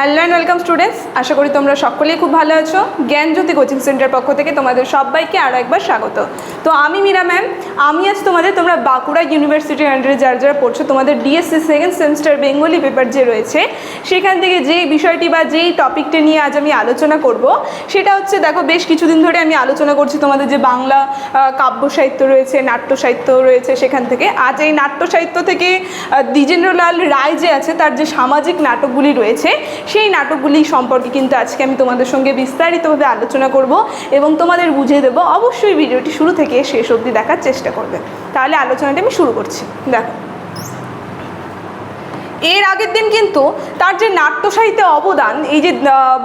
Hello and welcome students আশা করি তোমরা সকলেই খুব ভালো আছো। জ্ঞানজ্যোতি কোচিং সেন্টার পক্ষ থেকে তোমাদের সবাইকে আরও একবার স্বাগত। তো আমি মীরা ম্যাম আমি আজ তোমাদের তোমরা বাঁকুড়া ইউনিভার্সিটির আন্ডারে যারা যারা পড়ছো, তোমাদের DSC second semester Bengali paper যে রয়েছে, সেখান থেকে যেই বিষয়টি বা যেই টপিকটা নিয়ে আজ আমি আলোচনা করব, সেটা হচ্ছে দেখো বেশ কিছুদিন ধরে আমি আলোচনা করছি তোমাদের যে বাংলা কাব্য সাহিত্য রয়েছে, নাট্য সাহিত্য রয়েছে সেখান থেকে। আজ এই নাট্য সাহিত্য থেকে দ্বিজেন্দ্রলাল রায় যে আছে, তার যে সামাজিক নাটকগুলি রয়েছে সেই নাটকগুলি সম্পর্কে কিন্তু আজকে আমি তোমাদের সঙ্গে বিস্তারিতভাবে আলোচনা করব এবং তোমাদের বুঝিয়ে দেবো। অবশ্যই ভিডিওটি শুরু থেকে শেষ অবধি দেখার চেষ্টা করবে। তাহলে আলোচনাটি আমি শুরু করছি। দেখো। এর আগের দিন কিন্তু তার যে নাট্য সাহিত্যে অবদান, এই যে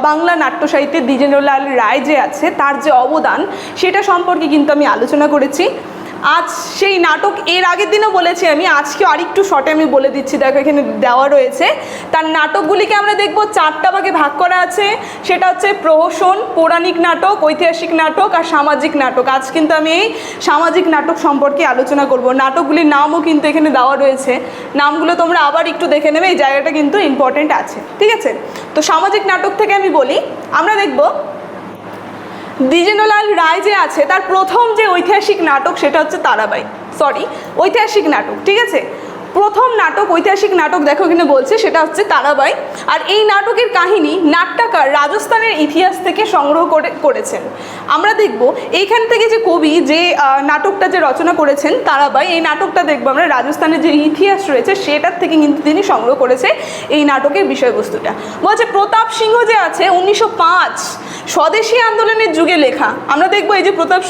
বাংলা নাট্য সাহিত্যে দ্বিজেন্দ্রলাল রায় যে আছে, তার যে অবদান, সেটা সম্পর্কে কিন্তু আমি আলোচনা করেছি। আজ সেই নাটক এর আগের দিনও বলেছি আমি আজকে আরেকটু শর্টে আমি বলে দিচ্ছি। দেখো, এখানে দেওয়া রয়েছে। তার নাটকগুলিকে আমরা দেখব, চারটা ভাগে ভাগ করা আছে। সেটা হচ্ছে প্রহসন, পৌরাণিক নাটক, ঐতিহাসিক নাটক আর সামাজিক নাটক। আজ কিন্তু আমি এই সামাজিক নাটক সম্পর্কে আলোচনা করব। নাটকগুলির নামও কিন্তু এখানে দেওয়া রয়েছে। নামগুলো তোমরা আবার একটু দেখে নেবে, এই জায়গাটা কিন্তু ইম্পর্টেন্ট আছে। ঠিক আছে? তো সামাজিক নাটক থেকে আমি বলি, আমরা দেখব দ্বিজেন্দ্রলাল রায় যে আছে, তার প্রথম যে ঐতিহাসিক নাটক সেটা হচ্ছে তারাবাই সরি ঐতিহাসিক নাটক, ঠিক আছে? প্রথম নাটক, ঐতিহাসিক নাটক দেখো এখানে বলছে, সেটা হচ্ছে তারাবাই। আর এই নাটকের কাহিনী নাট্যকার রাজস্থানের ইতিহাস থেকে সংগ্রহ করে, করেছেন। আমরা দেখব এইখান থেকে যে কবি যে নাটকটা যে রচনা করেছেন তারাবাই, এই নাটকটা দেখব আমরা। রাজস্থানের যে ইতিহাস রয়েছে, সেটার থেকে কিন্তু তিনি সংগ্রহ করেছে এই নাটকের বিষয়বস্তুটা। বলছে, প্রতাপ সিংহ যে আছে, উনিশশো পাঁচ, স্বদেশী আন্দোলনের যুগে লেখা। আমরা দেখব এই যে প্রতাপ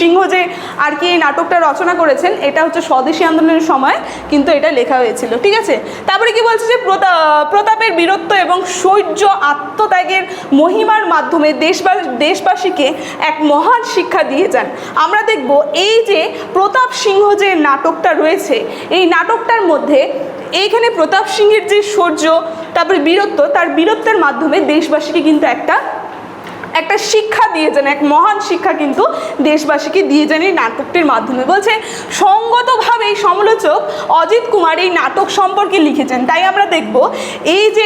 সিংহ যে আর কি এই নাটকটা রচনা করেছেন, এটা হচ্ছে স্বদেশী আন্দোলনের সময়, কিন্তু এটা লেখা হয়েছিল, ঠিক আছে? তারপরে কি বলছে যে প্রতাপের বীরত্ব এবং শৌর্য আত্মত্যাগের মহিমার মাধ্যমে দেশবা, দেশবাসীকে এক মহান শিক্ষা দিয়ে যান। আমরা দেখব এই যে প্রতাপ সিংহ যে নাটকটা রয়েছে, এই নাটকটার মধ্যে এইখানে প্রতাপ সিংহের যে শৌর্য তারপরে বীরত্ব, তার বীরত্বের মাধ্যমে দেশবাসীকে কিন্তু একটা একটা শিক্ষা দিয়ে যান, এক মহান শিক্ষা কিন্তু দেশবাসীকে দিয়ে যান এই নাটকটির মাধ্যমে। বলছে, সঙ্গতভাবে এই সমালোচক অজিত কুমার এই নাটক সম্পর্কে লিখেছেন। তাই আমরা দেখব, এই যে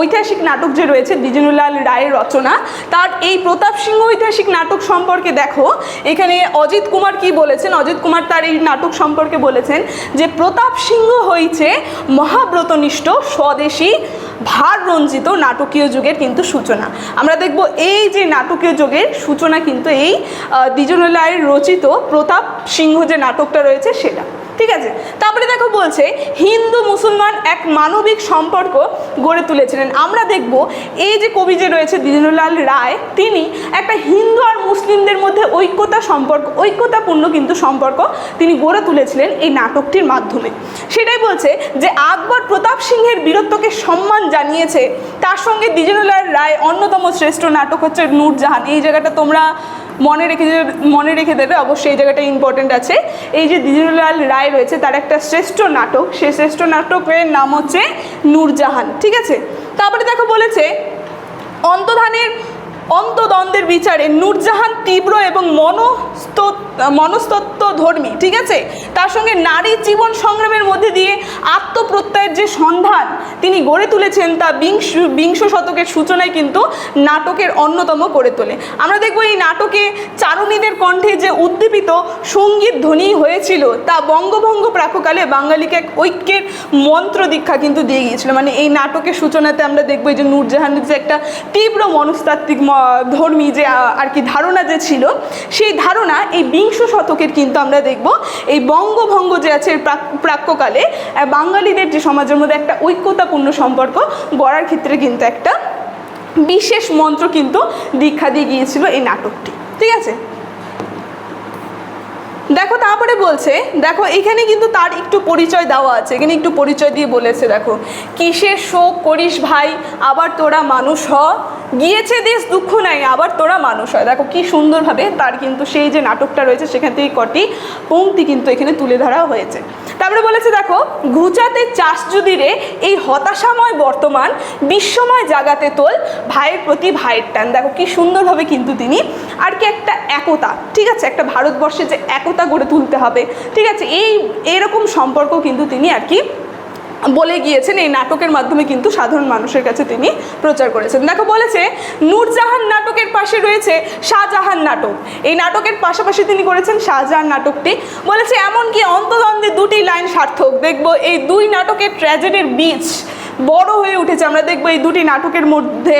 ঐতিহাসিক নাটক যে রয়েছে দ্বিজেন্দ্রলাল রায়ের রচনা, তার এই প্রতাপ সিংহ ঐতিহাসিক নাটক সম্পর্কে দেখো। এখানে অজিত কুমার কি বলেছেন? অজিত কুমার তার এই নাটক সম্পর্কে বলেছেন যে, প্রতাপ সিংহ হয়েছে মহাব্রতনিষ্ঠ স্বদেশী ভার রঞ্জিত নাটকীয় যুগের কিন্তু সূচনা। আমরা দেখব এই যে নাটকীয় যুগের সূচনা কিন্তু এই দ্বিজনলায়ের রচিত প্রতাপ সিংহ যে নাটকটা রয়েছে সেটা। ঠিক আছে? তারপরে দেখো বলছে, হিন্দু মুসলমান এক মানবিক সম্পর্ক গড়ে তুলেছিলেন। আমরা দেখব এই যে কবি যে রয়েছে দ্বিজেন্দ্রলাল রায়, তিনি একটা হিন্দু আর মুসলিমদের মধ্যে ঐক্যতা সম্পর্ক, ঐক্যতাপূর্ণ কিন্তু সম্পর্ক তিনি গড়ে তুলেছিলেন এই নাটকটির মাধ্যমে। সেটাই বলছে যে আকবর প্রতাপ সিংহের বীরত্বকে সম্মান জানিয়েছে। তার সঙ্গে দ্বিজেন্দ্রলাল রায় অন্যতম শ্রেষ্ঠ নাটক হচ্ছে নূরজাহান। এই জায়গাটা তোমরা মনে রেখে মনে রেখে দেবে, অবশ্যই এই জায়গাটা ইম্পর্টেন্ট আছে। এই যে দ্বিজুলাল রায় রয়েছে, তার একটা শ্রেষ্ঠ নাটক। সেই শ্রেষ্ঠ নাটকের নাম হচ্ছে নূরজাহান, ঠিক আছে? তারপরে দেখো বলেছে অন্তধানের অন্তদ্বন্দ্বের বিচারে নূরজাহান তীব্র এবং মনস্ত মনস্তত্ব ধর্মী, ঠিক আছে? তার সঙ্গে নারী জীবন সংগ্রামের মধ্যে দিয়ে আত্মপ্রত্যয়ের যে সন্ধান তিনি গড়ে তুলেছেন তা বিংশ বিংশ শতকের সূচনায় কিন্তু নাটকের অন্যতম করে তোলে। আমরা দেখব এই নাটকে চারণীদের কণ্ঠে যে উদ্দীপিত সংগীত ধ্বনি হয়েছিল তা বঙ্গভঙ্গ প্রাককালে বাঙালিকে এক ঐক্যের মন্ত্র দীক্ষা কিন্তু দিয়ে গিয়েছিল। মানে এই নাটকের সূচনাতে আমরা দেখব এই যে নূরজাহানের যে একটা তীব্র মনস্তাত্ত্বিক ধর্মী যে আর কি ধারণা যে ছিল, সেই ধারণা এই বিংশ শতকের কিন্তু আমরা দেখব। এই বঙ্গভঙ্গ যে আছে প্রাক- প্রাক্যকালে বাঙালিদের যে সমাজের মধ্যে একটা ঐক্যতাপূর্ণ সম্পর্ক গড়ার ক্ষেত্রে কিন্তু একটা বিশেষ মন্ত্র কিন্তু দীক্ষা দিয়ে গিয়েছিল এই নাটকটি। ঠিক আছে? দেখো, তারপরে বলছে, দেখো, এখানে কিন্তু তার একটু পরিচয় দেওয়া আছে। এখানে একটু পরিচয় দিয়ে বলেছে, দেখো, কিসের শোক করিস ভাই? আবার তোরা মানুষ হ। গিয়েছে দেশ, দুঃখ নাই, আবার তোরা মানুষ হয়। দেখো, কি সুন্দরভাবে তার কিন্তু সেই যে নাটকটা রয়েছে, সেখান থেকে কটি পংক্তি কিন্তু এখানে তুলে ধরা হয়েছে। তারপরে বলেছে, দেখো, ঘুচাতে চাষ যদি রে, এই হতাশাময় বর্তমান বিশ্বময় জাগাতে তোল ভাইয়ের প্রতি ভাইয়ের টান। দেখো, কি সুন্দরভাবে কিন্তু তিনি আর কি একটা একতা, ঠিক আছে? একটা ভারতবর্ষে যে একতা গড়ে তুলতে হবে, ঠিক আছে? এই, এরকম সম্পর্ক কিন্তু তিনি আর কি বলে গিয়েছেন, এই নাটকের মাধ্যমে কিন্তু সাধারণ মানুষের কাছে তিনি প্রচার করেছেন। দেখো, বলেছে, নূরজাহান নাটকের পাশে রয়েছে শাহজাহান নাটক। এই নাটকের পাশাপাশি তিনি করেছেন শাহজাহান নাটকটি। বলেছে, এমনকি অন্তদ্বন্দ্বে দুটি লাইন সার্থক। দেখব, এই দুই নাটকের ট্র্যাজেডির বীজ বড় হয়ে উঠেছে। আমরা দেখব এই দুটি নাটকের মধ্যে,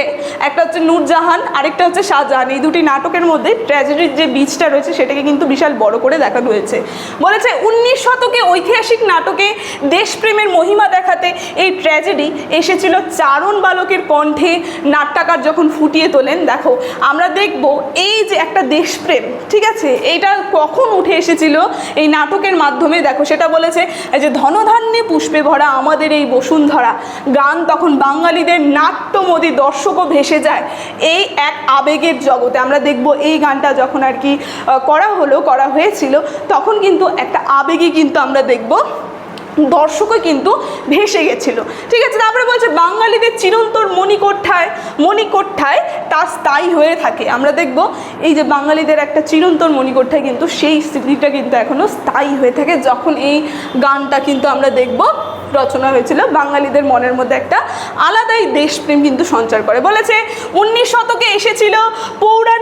একটা হচ্ছে নূরজাহান, আরেকটা হচ্ছে শাহজাহান। এই দুটি নাটকের মধ্যে ট্র্যাজেডির যে বীজটা রয়েছে, সেটাকে কিন্তু বিশাল বড় করে দেখানো হয়েছে। বলেছে, উনিশ শতকে ঐতিহাসিক নাটকে দেশপ্রেমের মহিমা দেখাতে এই ট্র্যাজেডি এসেছিল চারণ বালকের কণ্ঠে নাট্যকার যখন ফুটিয়ে তোলেন। দেখো, আমরা দেখব এই যে একটা দেশপ্রেম, ঠিক আছে? এইটা কখন উঠে এসেছিল এই নাটকের মাধ্যমে? দেখো, সেটা বলেছে যে ধনধান্যে পুষ্পে ভরা আমাদের এই বসুন্ধরা। গান তখন বাঙালিদের নাট্যমদী দর্শকও ভেসে যায় এই এক আবেগের জগতে। আমরা দেখব এই গানটা যখন আর কি করা হলো, করা হয়েছিল, তখন কিন্তু একটা আবেগই কিন্তু আমরা দেখব দর্শকও কিন্তু ভেসে গেছিল। ঠিক আছে, তারপরে বলছে বাঙালিদের চিরন্তর মণিকোঠায় মণিকোঠায় তা স্থায়ী হয়ে থাকে। আমরা দেখব এই যে বাঙালিদের একটা চিরন্তর মণিকোঠায় কিন্তু সেই স্মৃতিটা কিন্তু এখনও স্থায়ী হয়ে থাকে। যখন এই গানটা কিন্তু আমরা দেখব রচনা হয়েছিল। বাঙালিদের মনের মধ্যে একটা আলাদাই দেশপ্রেম কিন্তু সঞ্চার করে। বলেছে, উনিশ শতকে এসেছিল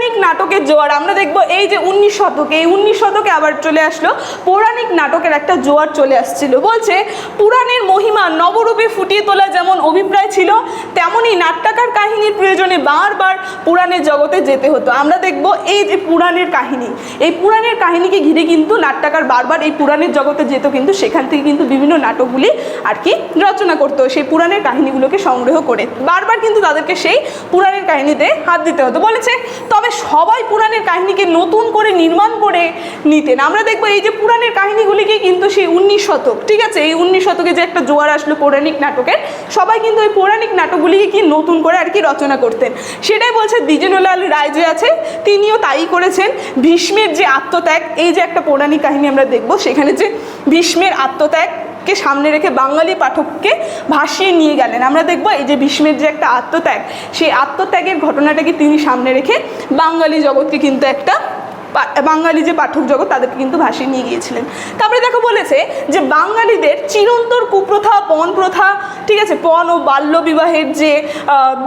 পৌরাণিক নাটকের জোয়ার। আমরা দেখব এই যে উনিশ শতকে, এই উনিশ শতকে আবার চলে আসলো পৌরাণিক নাটকের একটা জোয়ার চলে আসছিল। বলছে, পুরাণের মহিমা নবরূপে ফুটিয়ে তোলা যেমন অভিপ্রায় ছিল, তেমনই নাট্যকার কাহিনীর প্রয়োজনে বারবার পুরাণের জগতে যেতে হতো। আমরা দেখব এই যে পুরাণের কাহিনী, এই পুরাণের কাহিনীকে ঘিরে কিন্তু নাট্যকার বারবার এই পুরাণের জগতে যেত, কিন্তু সেখান থেকে কিন্তু বিভিন্ন নাটকগুলি আর কি রচনা করতো, সেই পুরাণের কাহিনীগুলোকে সংগ্রহ করে। বারবার কিন্তু তাদেরকে সেই পুরাণের কাহিনীতে হাত দিতে হতো। বলেছে, তবে সবাই পুরাণের কাহিনীকে নতুন করে নির্মাণ করে নিতেন। আমরা দেখব এই যে পুরাণের কাহিনীগুলিকে কিন্তু সেই উনিশ শতক, ঠিক আছে? এই উনিশ শতকে যে একটা জোয়ার আসলো পৌরাণিক নাটকের, সবাই কিন্তু ওই পৌরাণিক নাটকগুলিকে কি নতুন করে আর কি রচনা করতেন। সেটাই বলছে দ্বিজেন্দ্রলাল রায় যে আছে, তিনিও তাই করেছেন। ভীষ্মের যে আত্মত্যাগ, এই যে একটা পৌরাণিক কাহিনী আমরা দেখব, সেখানে যে ভীষ্মের আত্মত্যাগ কে সামনে রেখে বাঙালি পাঠককে ভাসিয়ে নিয়ে গেলেন। আমরা দেখব এই যে ভীষ্মের যে একটা আত্মত্যাগ, সেই আত্মত্যাগের ঘটনাটাকে তিনি সামনে রেখে বাঙালি জগৎকে কিন্তু একটা বাঙালি যে পাঠক জগৎ, তাদেরকে কিন্তু ভাসিয়ে নিয়ে গিয়েছিলেন। তারপরে দেখো বলেছে যে বাঙালিদের চিরন্তর কুপ্রথা পণ প্রথা ঠিক আছে, পণ ও বাল্য বিবাহের যে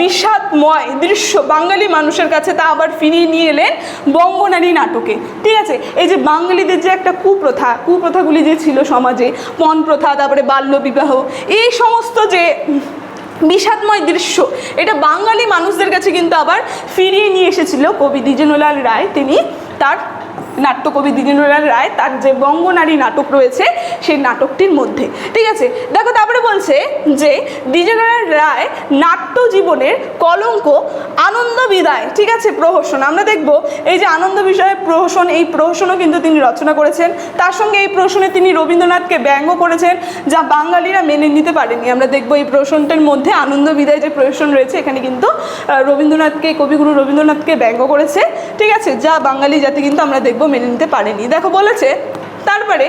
বিষাদময় দৃশ্য বাঙালি মানুষের কাছে তা আবার ফিরিয়ে নিয়ে এলেন বঙ্গনারী নাটকে। ঠিক আছে, এই যে বাঙালিদের যে একটা কুপ্রথা, কুপ্রথাগুলি যে ছিল সমাজে পণ প্রথা তারপরে বাল্য বিবাহ, এই সমস্ত যে বিষাদময় দৃশ্য, এটা বাঙালি মানুষদের কাছে কিন্তু আবার ফিরিয়ে নিয়ে এসেছিল কবি দ্বিজেন্দ্রলাল রায়। তিনি তার নাট্যকবি দ্বিজেন্দ্রলাল রায়, তার যে বঙ্গনারী নাটক রয়েছে, সেই নাটকটির মধ্যে। ঠিক আছে? দেখো, তারপরে বলছে যে দ্বিজেন্দ্রলাল রায় নাট্য জীবনের কলঙ্ক, আনন্দ বিদায়, ঠিক আছে, প্রহসন। আমরা দেখব এই যে আনন্দ বিষয়ে প্রহসন, এই প্রহসনও কিন্তু তিনি রচনা করেছেন। তার সঙ্গে এই প্রহসনে তিনি রবীন্দ্রনাথকে ব্যঙ্গ করেছেন, যা বাঙালিরা মেনে নিতে পারেনি। আমরা দেখব এই প্রহসনটার মধ্যে আনন্দ বিদায় যে প্রহসন রয়েছে, এখানে কিন্তু রবীন্দ্রনাথকে, কবিগুরু রবীন্দ্রনাথকে ব্যঙ্গ করেছে। ঠিক আছে, যা বাঙালি জাতি কিন্তু আমরা দেখব মেনে নিতে পারেনি। দেখো বলেছে, তারপরে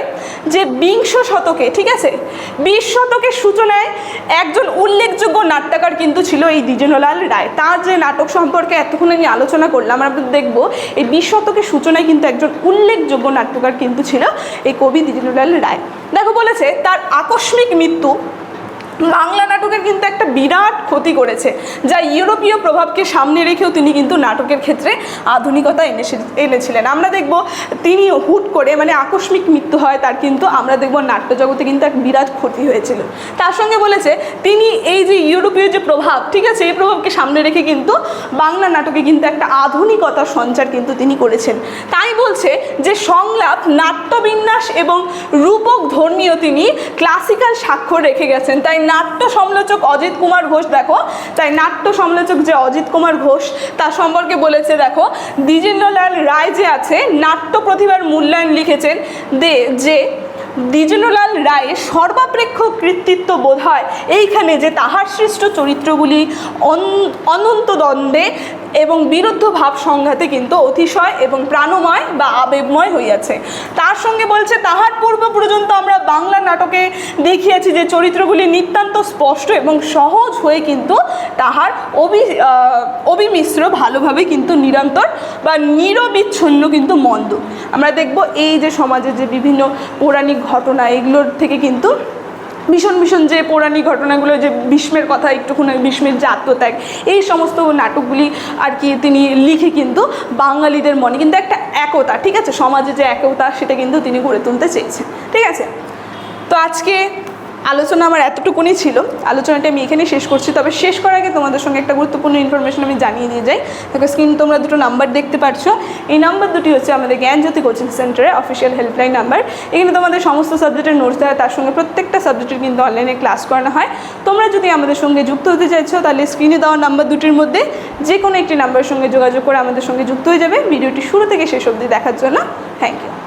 যে বিংশ শতকে, ঠিক আছে, বিশ শতকের সূচনায় একজন উল্লেখযোগ্য নাট্যকার কিন্তু ছিল এই দ্বিজেন্দ্রলাল রায়। তার যে নাটক সম্পর্কে এতক্ষণ আমি আলোচনা করলাম, আমরা দেখব এই বিশ শতকের সূচনায় কিন্তু একজন উল্লেখযোগ্য নাট্যকার কিন্তু ছিল এই কবি দ্বিজেন্দ্রলাল রায়। দেখো বলেছে, তার আকস্মিক মৃত্যু বাংলা নাটকের কিন্তু একটা বিরাট ক্ষতি করেছে, যা ইউরোপীয় প্রভাবকে সামনে রেখেও তিনি কিন্তু নাটকের ক্ষেত্রে আধুনিকতা এনেছে, এনেছিলেন। আমরা দেখব তিনি হুট করে মানে আকস্মিক মৃত্যু হয়, তার কিন্তু আমরা দেখব নাট্যজগতে কিন্তু এক বিরাট ক্ষতি হয়েছিল। তার সঙ্গে বলেছে, তিনি এই যে ইউরোপীয় যে প্রভাব, ঠিক আছে, এই প্রভাবকে সামনে রেখে কিন্তু বাংলা নাটকে কিন্তু একটা আধুনিকতার সঞ্চার কিন্তু তিনি করেছেন। তাই বলছে যে সংলাপ, নাট্যবিন্যাস এবং রূপক ধর্মীয় তিনি ক্লাসিক্যাল স্বাক্ষর রেখে গেছেন। তাই নাট্য সমালোচক অজিত কুমার ঘোষ, দেখো, তাই নাট্য সমালোচক যে অজিত কুমার ঘোষ, তার সম্পর্কে বলেছে, দেখো, দ্বিজেন্দ্রলাল রায় যে আছে, নাট্য প্রতিভার মূল্যায়ন লিখেছেন, দে যে দ্বিজেন্দ্রলাল রায়ের সর্বাপেক্ষ কৃতিত্ব বোধ হয় এইখানে যে তাহার সৃষ্ট চরিত্রগুলি অন- অনন্ত দ্বন্দ্বে এবং বিরুদ্ধ ভাব সংঘাতে কিন্তু অতিশয় এবং প্রাণময় বা আবেগময় হইয়াছে। তার সঙ্গে বলছে, তাহার পূর্ব পর্যন্ত আমরা বাংলা নাটকে দেখিয়াছি যে চরিত্রগুলি নিতান্ত স্পষ্ট এবং সহজ হয়ে কিন্তু তাহার অবি অবিমিশ্র ভালোভাবে কিন্তু নিরন্তর বা নিরবিচ্ছন্ন কিন্তু মন্দ। আমরা দেখব এই যে সমাজের যে বিভিন্ন পৌরাণিক ঘটনা, এগুলোর থেকে কিন্তু ভীষণ ভীষণ যে পৌরাণিক ঘটনাগুলো, যে ভীষ্মের কথা একটুখানি, ভীষ্মের যে এই সমস্ত নাটকগুলি আর কি তিনি লিখে কিন্তু বাঙালিদের মনে কিন্তু একটা একতা, ঠিক আছে? সমাজে যে একতা, সেটা কিন্তু তিনি গড়ে তুলতে চেয়েছেন, ঠিক আছে? তো আজকে আলোচনা আমার এতটুকুনি ছিল। আলোচনাটা আমি এখানেই শেষ করছি। তবে শেষ করার আগে তোমাদের সঙ্গে একটা গুরুত্বপূর্ণ ইনফরমেশন আমি জানিয়ে দিয়ে যাই। দেখো স্ক্রিন তোমরা দুটো নাম্বার দেখতে পাচ্ছ এই নাম্বার দুটি হচ্ছে আমাদের জ্ঞানজ্যোতি কোচিং সেন্টারের অফিসিয়াল হেল্পলাইন নাম্বার এখানে তোমাদের সমস্ত সাবজেক্টের নোটস দেওয়া, তার সঙ্গে প্রত্যেকটা সাবজেক্টের কিন্তু অনলাইনে ক্লাস করানো হয়। তোমরা যদি আমাদের সঙ্গে যুক্ত হতে চাইছো, তাহলে স্ক্রিনে দেওয়া নাম্বার দুটির মধ্যে যে কোনো একটি নাম্বারের সঙ্গে যোগাযোগ করে আমাদের সঙ্গে যুক্ত হয়ে যাবে। ভিডিওটি শুরু থেকে শেষ অবধি দেখার জন্য থ্যাংক ইউ